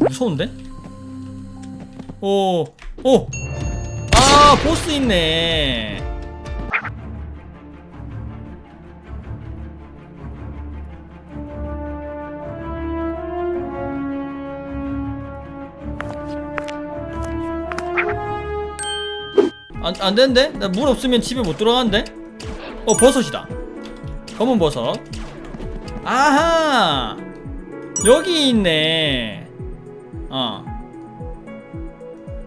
무서운데? 오, 오! 아, 보스 있네. 안, 안 되는데? 나 물 없으면 집에 못 들어가는데? 어, 버섯이다. 검은 버섯. 아하! 여기 있네. 어.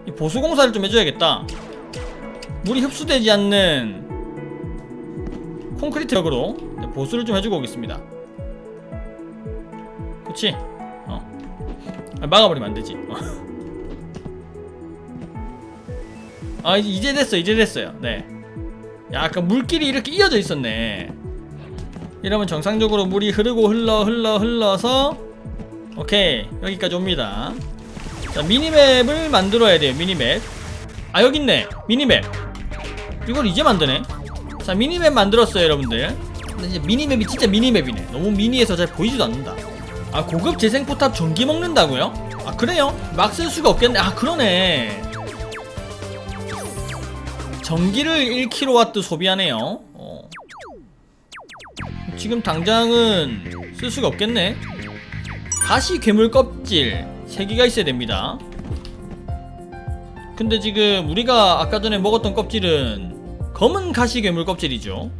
이 보수 공사를 좀 해줘야겠다. 물이 흡수되지 않는 콘크리트 벽으로 보수를 좀 해주고 오겠습니다. 그치? 어. 아, 막아버리면 안 되지. 어. 아, 이제- 이제 됐어, 이제 됐어요. 네. 야, 아까 물길이 이렇게 이어져 있었네. 이러면 정상적으로 물이 흐르고 흘러 흘러 흘러서 오케이 여기까지 옵니다. 자 미니맵을 만들어야 돼요 미니맵. 아 여기 있네 미니맵. 이걸 이제 만드네. 자 미니맵 만들었어요 여러분들. 근데 이제 미니맵이 진짜 미니맵이네. 너무 미니해서 잘 보이지도 않는다. 아 고급 재생포탑 전기 먹는다고요? 아 그래요? 막 쓸 수가 없겠네. 아 그러네. 전기를 1kW 소비하네요. 어. 지금 당장은 쓸 수가 없겠네. 가시 괴물 껍질 3개가 있어야 됩니다. 근데 지금 우리가 아까 전에 먹었던 껍질은 검은 가시 괴물 껍질이죠.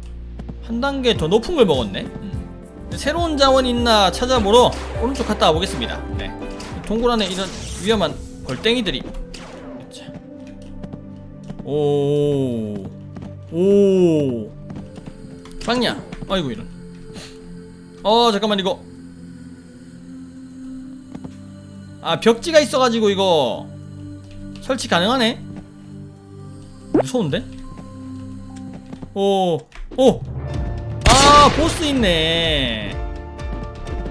한 단계 더 높은 걸 먹었네. 음. 새로운 자원 있나 찾아보러 오른쪽 갔다 와보겠습니다. 네. 동굴 안에 이런 위험한 벌땡이들이. 자. 오. 오. 빵야. 아이고 이런. 어 잠깐만 이거 아 벽지가 있어가지고 이거 설치 가능하네 무서운데? 오, 오! 아, 보스 있네.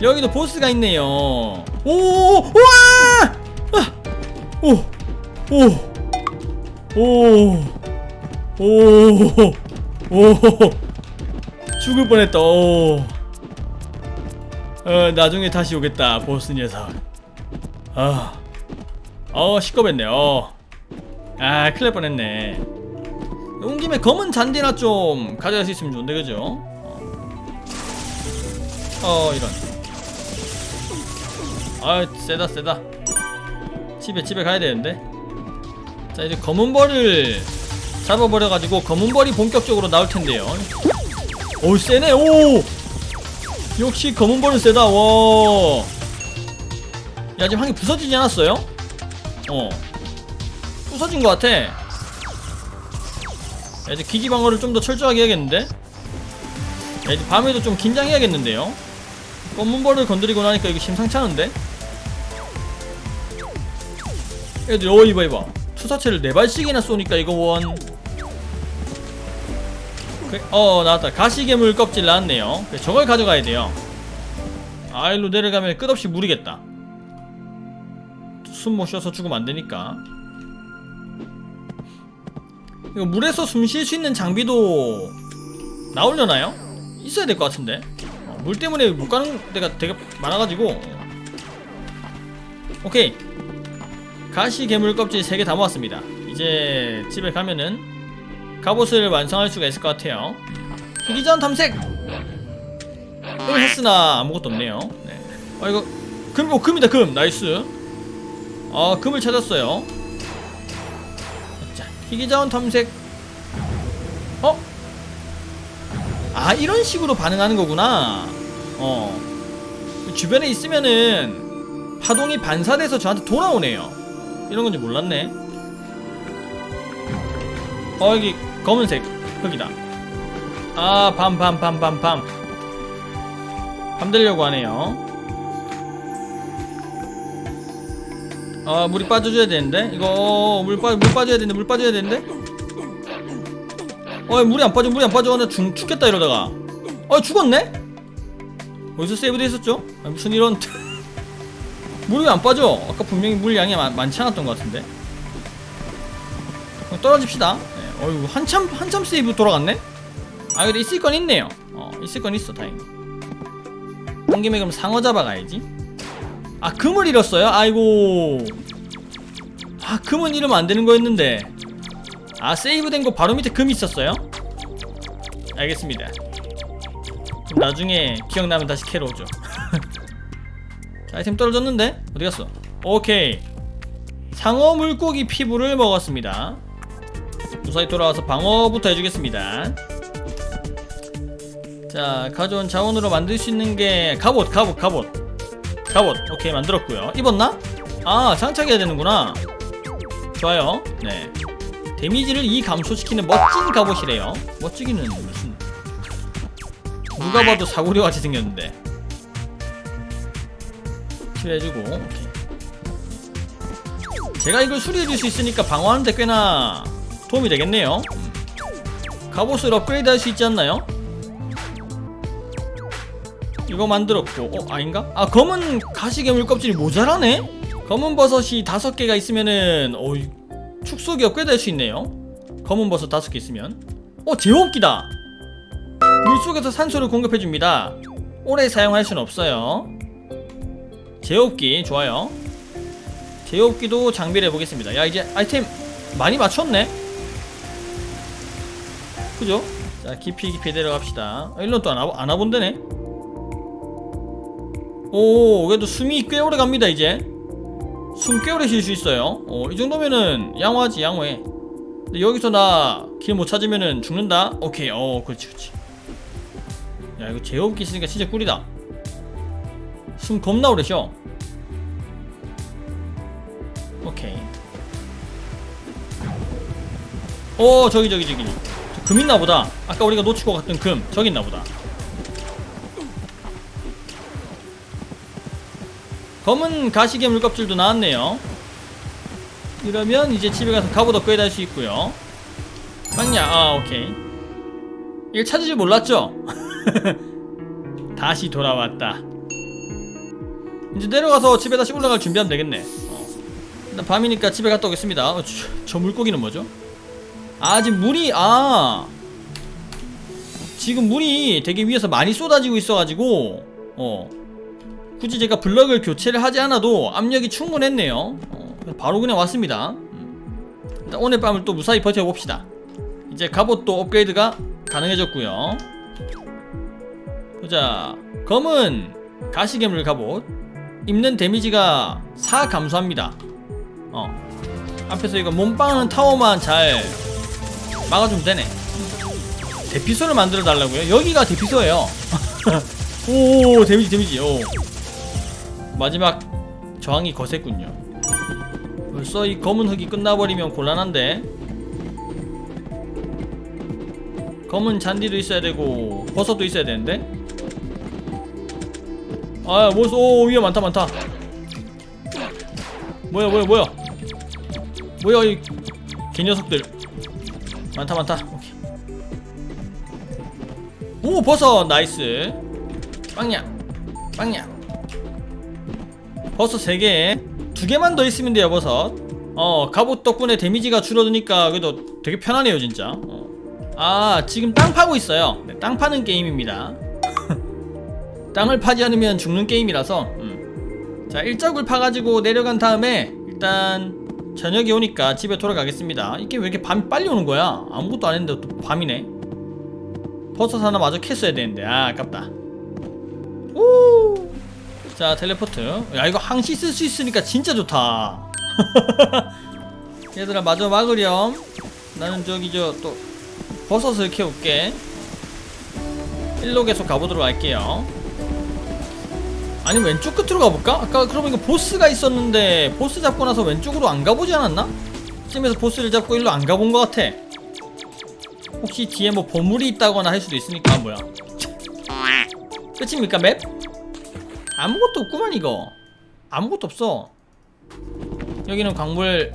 여기도 보스가 있네요. 오, 우와! 아! 오, 오, 오, 오, 오, 죽을 뻔했다. 오. 어 나중에 다시 오겠다 보스 녀석 아, 어 시끄럽네 어아 큰일 날 뻔했네. 온 김에 검은 잔디나 좀 가져갈 수 있으면 좋은데 그죠? 어, 어 이런. 아 세다 세다. 집에 집에 가야 되는데. 자 이제 검은 벌을 잡아버려가지고 검은 벌이 본격적으로 나올 텐데요. 오 세네 오! 역시 검은 벌은 세다 와. 야 지금 한 개 부서지지 않았어요? 어. 부서진 것 같아. 야 이제 기기 방어를 좀 더 철저하게 해야겠는데? 야 이제 밤에도 좀 긴장해야겠는데요? 검은 벌을 건드리고 나니까 이거 심상치 않은데? 애들 어 이봐 이봐 투사체를 네 발씩이나 쏘니까 이거 원 그래, 어 나왔다 가시괴물 껍질 나왔네요 저걸 가져가야 돼요 아 일로 내려가면 끝없이 물이겠다 숨 못 쉬어서 죽으면 안 되니까 이거 물에서 숨 쉴 수 있는 장비도 나오려나요? 있어야 될 것 같은데 어, 물 때문에 못 가는 데가 되게 많아가지고 오케이 가시 괴물 껍질 3개 다 모았습니다 이제 집에 가면은 갑옷을 완성할 수가 있을 것 같아요. 희귀자원 탐색. 을 했으나 아무것도 없네요. 네. 아 이거 금, 오 금이다 금, 나이스. 아 금을 찾았어요. 자, 희귀자원 탐색. 어? 아 이런 식으로 반응하는 거구나. 어. 주변에 있으면은 파동이 반사돼서 저한테 돌아오네요. 이런 건지 몰랐네. 어 여기 검은색 흙이다 아밤밤밤 밤밤 밤 되려고 하네요 아 물이 빠져줘야 되는데? 이거 물, 빠, 물 빠져야 되는데 물 빠져야 되는데? 어 물이 안 빠져 물이 안 빠져. 나 죽, 죽겠다 이러다가. 어 죽었네? 어디서 세이브돼 있었죠? 아, 무슨 이런 물이 왜안 빠져? 아까 분명히 물 양이 많, 많지 않았던 것 같은데. 떨어집시다. 네, 어이구 한참 한참 세이브 돌아갔네? 아 근데 있을 건 있네요. 어 있을 건 있어 다행히. 온 김에 그럼 상어 잡아가야지 아 금을 잃었어요? 아이고 아 금은 잃으면 안 되는 거였는데 아 세이브된 거 바로 밑에 금이 있었어요? 알겠습니다 나중에 기억나면 다시 캐러 오죠 자, 아이템 떨어졌는데? 어디 갔어? 오케이 상어 물고기 피부를 먹었습니다 무사히 돌아와서 방어부터 해주겠습니다 자 가져온 자원으로 만들 수 있는 게 갑옷 갑옷 갑옷 갑옷. 오케이 만들었고요. 입었나? 아 장착해야 되는구나. 좋아요. 네. 데미지를 2 감소시키는 멋진 갑옷이래요. 멋지기는 무슨 누가 봐도 사고리 같이 생겼는데. 수리해주고 오케이. 제가 이걸 수리해줄 수 있으니까 방어하는데 꽤나 도움이 되겠네요. 음. 갑옷을 업그레이드 할 수 있지 않나요? 이거 만들었고. 어 아닌가? 아 검은 가시괴물 껍질이 모자라네? 검은 버섯이 다섯 개가 있으면은 어 이- 축소기 업그레이드 할수 있네요. 검은 버섯 다섯 개 있으면. 어 제호흡기다! 물속에서 산소를 공급해줍니다. 오래 사용할 수는 없어요. 제호흡기 좋아요. 제호흡기도 장비를 해보겠습니다. 야 이제 아이템 많이 맞췄네. 그죠? 자 깊이 깊이 내려갑시다. 아, 일론 또안 안 와본다네 오 그래도 숨이 꽤 오래 갑니다 이제. 숨 꽤 오래 쉴 수 있어요. 어, 이 정도면은 양호하지 양호해. 근데 여기서 나 길 못 찾으면은 죽는다? 오케이 어 그렇지 그렇지. 야 이거 제호흡기 있으니까 진짜 꿀이다. 숨 겁나 오래 쉬어. 오케이. 오 저기 저기 저기. 저금 있나 보다. 아까 우리가 놓치고 갔던 금 저기 있나 보다 검은 가시괴물 껍질도 나왔네요. 이러면 이제 집에 가서 갑옷 업그레이드 할 수 있고요. 빵야 아 오케이. 이걸 찾을 줄 몰랐죠? 다시 돌아왔다. 이제 내려가서 집에 다시 올라갈 준비하면 되겠네. 어. 일단 밤이니까 집에 갔다 오겠습니다. 어, 저, 저 물고기는 뭐죠? 아 지금 물이 아. 지금 물이 되게 위에서 많이 쏟아지고 있어가지고 어 굳이 제가 블럭을 교체를 하지 않아도 압력이 충분했네요. 어, 바로 그냥 왔습니다. 음. 일단 오늘 밤을 또 무사히 버텨봅시다. 이제 갑옷도 업그레이드가 가능해졌고요. 보자. 검은 가시괴물 갑옷. 입는 데미지가 4 감소합니다. 어. 앞에서 이거 몸빵하는 타워만 잘 막아주면 되네. 대피소를 만들어 달라고요? 여기가 대피소예요. 오 데미지 데미지. 오 마지막 저항이 거셌군요. 벌써 이 검은 흙이 끝나버리면 곤란한데. 검은 잔디도 있어야 되고 버섯도 있어야 되는데? 아 뭐야 오 위에 많다 많다. 뭐야 뭐야 뭐야? 뭐야 이 개녀석들. 많다 많다. 오케이. 오 버섯! 나이스. 빵야. 빵야 버섯 3개. 2개만 더 있으면 돼요 버섯. 어 갑옷 덕분에 데미지가 줄어드니까 그래도 되게 편하네요 진짜. 어. 아 지금 땅 파고 있어요. 네, 땅 파는 게임입니다. 땅을 파지 않으면 죽는 게임이라서. 음. 자 일적을 파가지고 내려간 다음에 일단 저녁이 오니까 집에 돌아가겠습니다. 이게 왜 이렇게 밤이 빨리 오는 거야? 아무것도 안 했는데 또 밤이네. 버섯 하나 마저 캤어야 되는데. 아 아깝다. 오. 자 텔레포트. 야 이거 항시 쓸 수 있으니까 진짜 좋다. 얘들아 마저 막으렴. 나는 저기 저 또 버섯을 캐올게. 일로 계속 가보도록 할게요. 아니면 왼쪽 끝으로 가볼까? 아까 그러면 이거 보스가 있었는데 보스 잡고 나서 왼쪽으로 안 가보지 않았나? 쯤에서 보스를 잡고 일로 안 가본 것 같아. 혹시 뒤에 뭐 보물이 있다거나 할 수도 있으니까 뭐야. 끝입니까 맵? 아무것도 없구만 이거. 아무것도 없어. 여기는 광물.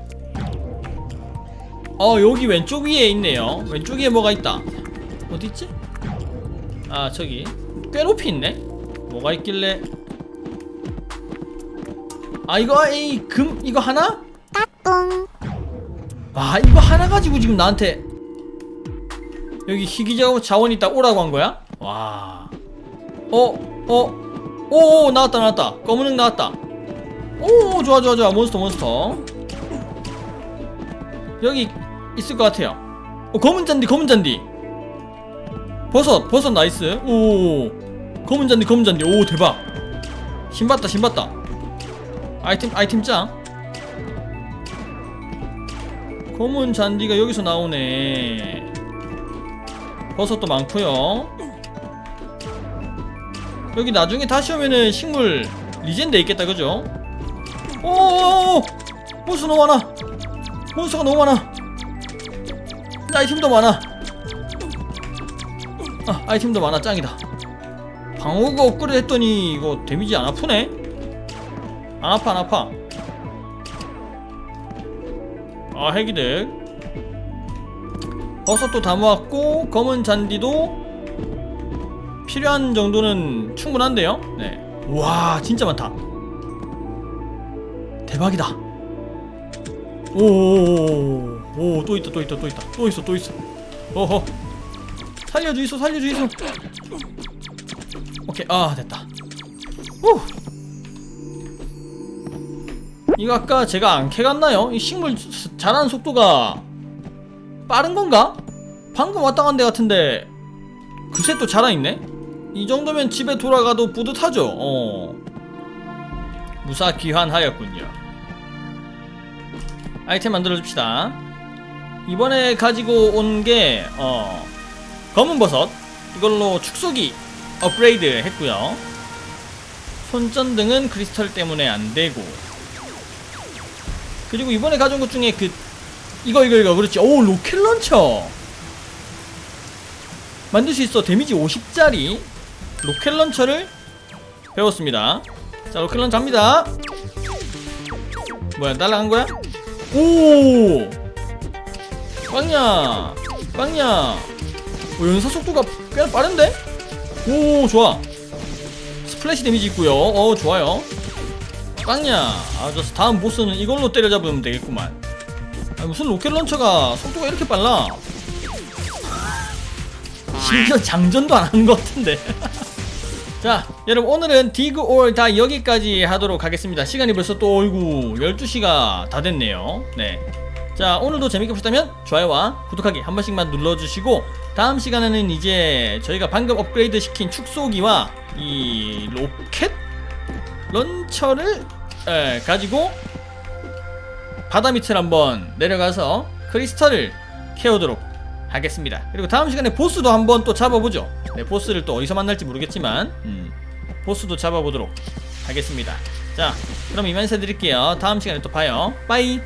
어 여기 왼쪽 위에 있네요. 왼쪽 위에 뭐가 있다? 어디있지? 아 저기. 꽤 높이 있네? 뭐가 있길래? 아 이거 에이 금 이거 하나? 아 이거 하나 가지고 지금 나한테 여기 희귀 자원 자원 있다. 오라고 한 거야? 와. 어, 어, 오, 오 나왔다 나왔다. 검은 흙 나왔다. 오 좋아 좋아 좋아. 몬스터 몬스터. 여기 있을 것 같아요. 어, 검은 잔디 검은 잔디. 버섯 버섯 나이스. 오 검은 잔디 검은 잔디. 오 대박. 신봤다 신봤다. 아이템 아이템 짱 검은 잔디가 여기서 나오네. 버섯도 많고요 여기 나중에 다시 오면은 식물 리젠데 있겠다 그죠? 오오오 몬스터 너무 많아. 몬스터가 너무 많아. 아이템도 많아. 아 아이템도 많아. 짱이다. 방어가 업그레이드 했더니 이거 데미지 안 아프네? 안 아파 안 아파. 아 핵이득 버섯도 다 모았고 검은 잔디도 필요한 정도는 충분한데요? 네 와 진짜 많다. 대박이다. 오 오 또 있다 또 있다 또 있다. 또 있어 또 있어. 어허. 살려주이소 살려주이소. 오케이 아 됐다. 후. 이거 아까 제가 안 캐갔나요? 이 식물 자라는 속도가 빠른 건가? 방금 왔다 간 데 같은데. 그새 또 자라있네? 이 정도면 집에 돌아가도 뿌듯하죠. 어. 무사 귀환하였군요. 아이템 만들어줍시다. 이번에 가지고 온게 어, 검은 버섯. 이걸로 축소기 업그레이드 했고요. 손전등은 크리스털 때문에 안되고. 그리고 이번에 가져온 것 중에 그 이거 이거 이거. 그렇지. 오 로켓 런처. 만들 수 있어. 데미지 50짜리 로켓 런처를 배웠습니다. 자 로켓 런처 합니다. 뭐야 날라간 거야? 오! 빵야! 빵야! 오, 연사 속도가 꽤나 빠른데? 오 좋아. 스플래시 데미지 있고요. 어 좋아요. 빵야! 아 저 다음 보스는 이걸로 때려잡으면 되겠구만. 아, 무슨 로켓 런처가 속도가 이렇게 빨라? 심지어 장전도 안 한 것 같은데 자 여러분 오늘은 디그 올 다 여기까지 하도록 하겠습니다 시간이 벌써 또 어이구 12시가 다 됐네요 네자 오늘도 재밌게 보셨다면 좋아요와 구독하기 한 번씩만 눌러주시고 다음 시간에는 이제 저희가 방금 업그레이드 시킨 축소기와 이 로켓 런처를 에, 가지고 바다 밑을 한번 내려가서 크리스털을 캐오도록 하겠습니다. 그리고 다음 시간에 보스도 한번 또 잡아보죠. 네, 보스를 또 어디서 만날지 모르겠지만 음, 보스도 잡아보도록 하겠습니다. 자, 그럼 이만 인사드릴게요. 다음 시간에 또 봐요. 빠이!